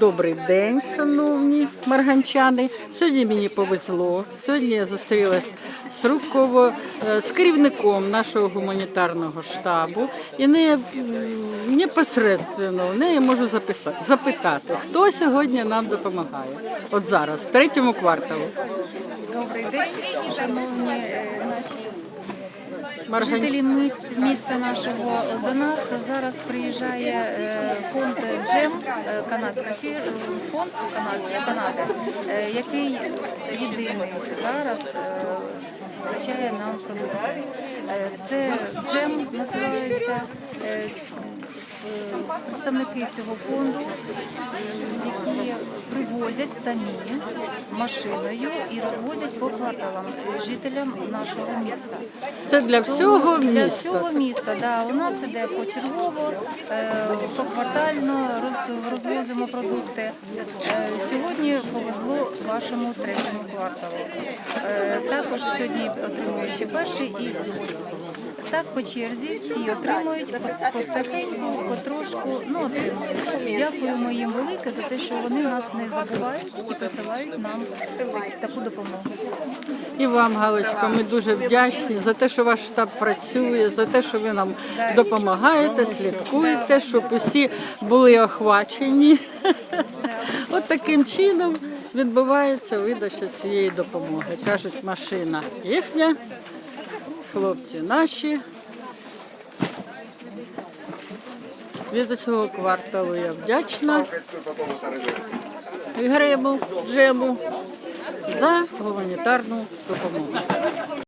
Добрий день, шановні марганчани. Сьогодні мені повезло. Сьогодні я зустрілась з Рубково, е, з керівником нашого гуманітарного штабу. І не непосередньо в неї можу записати, запитати, хто сьогодні нам допомагає. От зараз, в третьому кварталу. Добрий день, шановні е. Жителі міста нашого. До нас зараз приїжджає е, фонд Джем, е, канадська фір, фонд з Канади, е, який єдиний зараз постачає нам продукти. Це Джем називається. Представники цього фонду, які привозять самі машиною і розвозять по кварталам жителям нашого міста. Це для всього Для міста. всього міста, да. У нас іде почергово, е, поквартально роз, розвозимо продукти. Е, Сьогодні повезло вашому третьому кварталу. Е, Також сьогодні отримує ще перший і восьмий. Так по черзі всі отримують по- потихеньку, потрошку, ну отримують. Дякуємо їм велике за те, що вони нас не забувають і присилають нам таку допомогу. І вам, Галочко, ми дуже вдячні за те, що ваш штаб працює, за те, що ви нам допомагаєте, слідкуєте, щоб усі були охвачені. От таким чином відбувається видача цієї допомоги. Кажуть, машина їхня, хлопці наші. Від цього кварталу я вдячна Гребу, джему за гуманітарну допомогу.